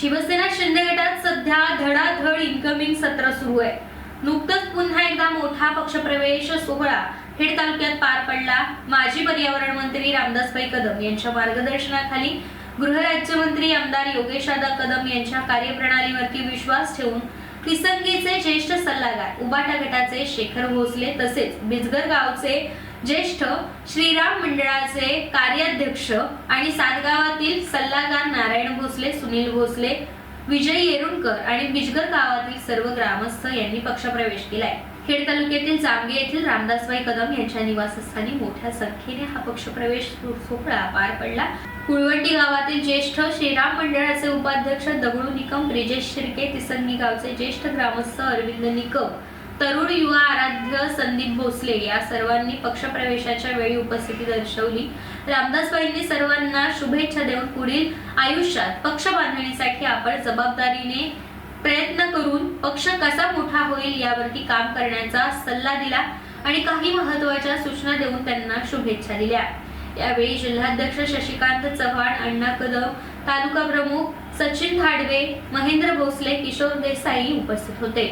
शिवसेना शिंदे गटात सध्या धडाधड इन्कमिंग सत्र सुरू आहे. नुकतंच पुन्हा एकदा मोठा पक्षप्रवेश सोहळा खेड तालुक्यात पार पडला. माजी पर्यावरण मंत्री रामदासभाई कदम यांच्या मार्गदर्शनाखाली गृहराज्यमंत्री आमदार योगेश कदम यांच्या कार्यप्रणालीवरती विश्वास ठेवून किसंगीचे ज्येष्ठ सल्लागार उबाटा गटाचे शेखर भोसले तसेच बिजगर गावचे ज्येष्ठ श्रीराम मंडळाचे कार्याध्यक्ष आणि सातगावातील सल्लागार नारायण भोसले सुनील भोसले विजय येरुणकर आणि बिजगर गावातील सर्व ग्रामस्थ यांनी पक्षप्रवेश केलाय. खेड तालुक्यातील जामगे येथील रामदासबाई कदम यांच्या निवासस्थानी मोठ्या संख्येने हा पक्षप्रवेश सोहळा पार पडला. कुळवंटी गावातील ज्येष्ठ श्रीराम मंडळाचे उपाध्यक्ष दगडू निकम ब्रिजेश शिर्के तिसंगी गावचे ज्येष्ठ ग्रामस्थ अरविंद निकम तरुण युवा आराध्य संदीप भोसले या सर्वांनी पक्षप्रवेशाच्या वेळी उपस्थिती दर्शवली. रामदासबाईंनी सर्वांना शुभेच्छा देऊन पुढील आयुष्यात पक्ष बांधणीसाठी आपण जबाबदारीने प्रयत्न करून पक्ष कसा मोठा होईल यावरती काम करण्याचा सल्ला दिला आणि काही महत्त्वाच्या सूचना देऊन त्यांना शुभेच्छा दिल्या. यावेळी जिल्हाध्यक्ष शशिकांत चव्हाण अण्णा कदम तालुका प्रमुख सचिन थाडवे महेंद्र भोसले किशोर देसाई उपस्थित होते.